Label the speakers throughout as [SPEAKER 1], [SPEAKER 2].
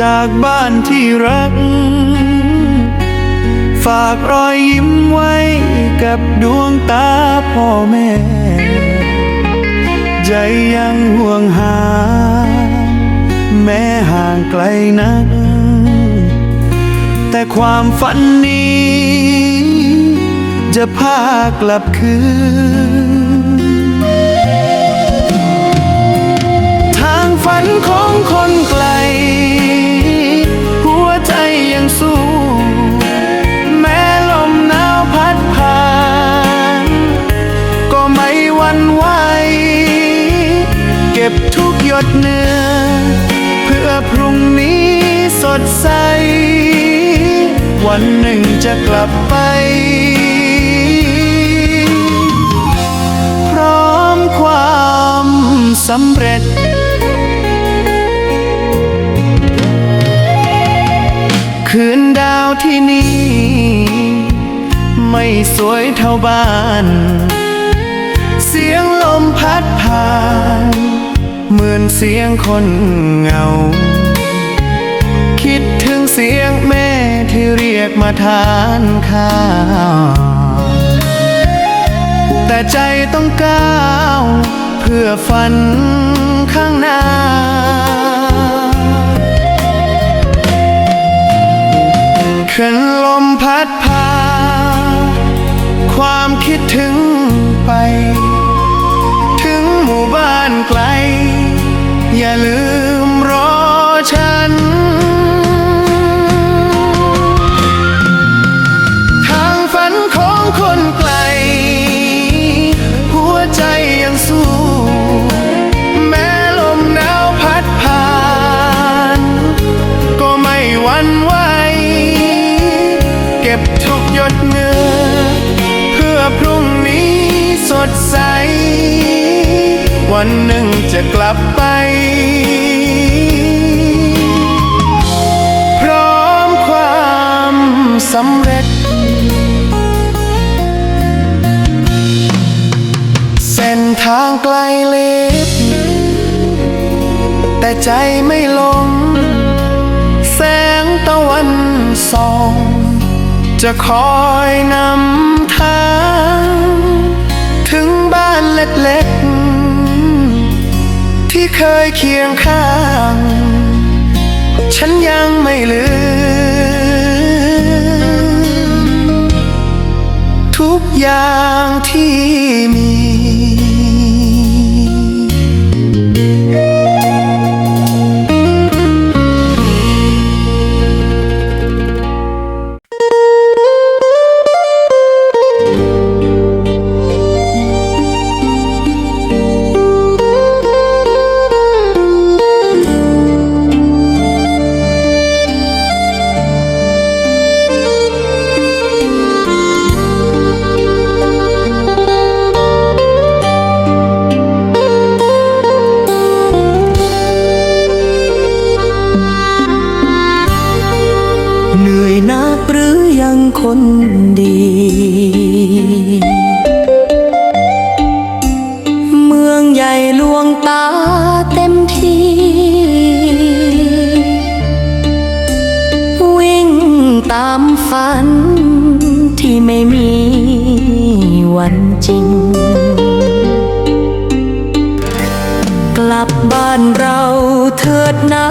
[SPEAKER 1] จากบ้านที่รัก ฝากรอยยิ้มไว้กับดวงตาพ่อแม่ ใจยังห่วงหา แม้ห่างไกลนัก แต่ความฝันนี้ จะพากลับคืนทางฝันของคนไกล ดเหนื้อ เพื่อพรุ่งนี้สดใส วันหนึ่งจะกลับไป พร้อมความสำเร็จคืนดาวที่นี่ ไม่สวยเท่าบ้าน เสียงลมพัดผ่าน เหมือนเสียงคนเหงา คิดถึงเสียงแม่ที่เรียกมาทานข้าวแต่ใจต้องก้าว เพื่อฝันข้างหน้า ลืมรอฉัน ทางฝันของคนไกล หัวใจยังสู้ แม้ลมหนาวพัดผ่าน ก็ไม่หวั่นไหว เก็บทุกหยดเหงื่อเพื่อพรุ่งนี้สดใส วันหนึ่งจะกลับไป พร้อมความสำเร็จ เส้นทางไกลเล็บ แต่ใจไม่ลง แสงตะวันส่อง จะคอยนำทาง ถึงบ้านเล็กๆ ที่เคยเคียงข้าง ฉันยังไม่ลืม ทุกอย่างที่
[SPEAKER 2] งคนดี เมืองใหญ่ลวงตาเต็มที่ วิ่งตามฝันที่ไม่มีวันจริง กลับบ้านเราเถิดนะ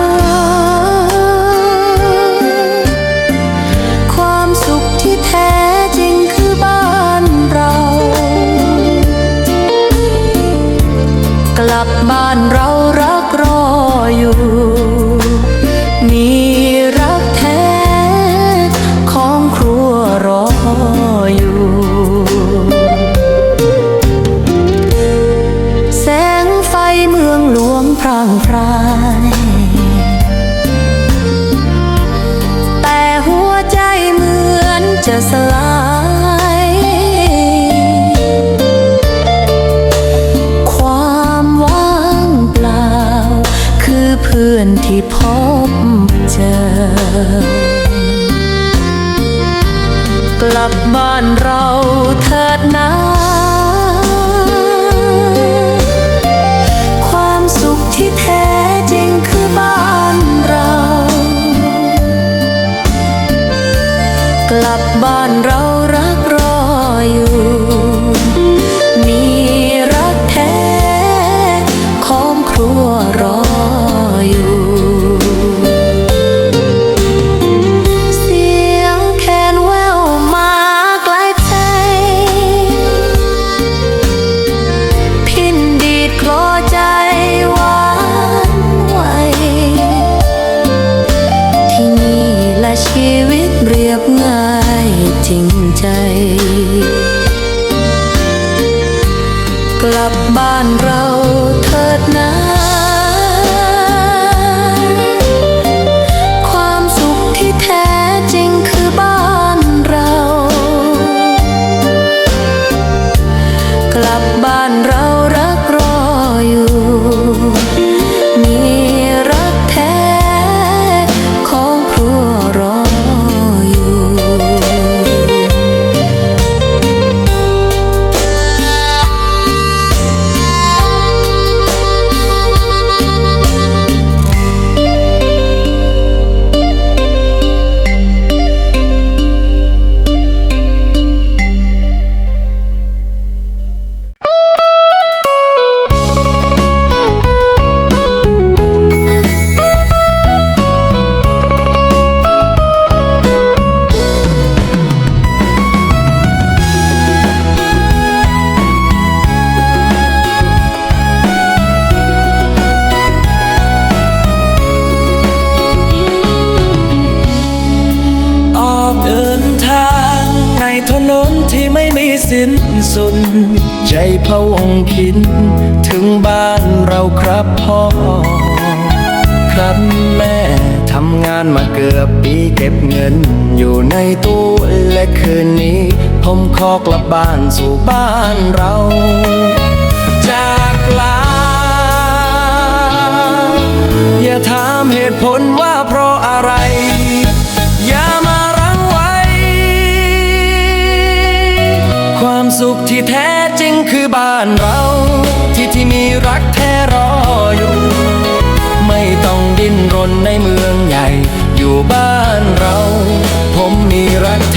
[SPEAKER 2] กลับบ้านเราเธอ บ้านเรา สิ้
[SPEAKER 3] นสุด ใจพะวงคิน
[SPEAKER 4] ถึ
[SPEAKER 5] งบ้านเราครับพ่อ ครับแม่ทำงานมาเกือบปีเก็บเงิน อยู่ในตู้และคืนนี้ ผมขอกลับบ้านสู่บ้านเราา
[SPEAKER 4] นเรา ที่ที่มีรักแท้รออยู่ ไม่ต้องดิ้นรนในเมืองใหญ่ อยู่บ้านเรา ผมมีรักแท้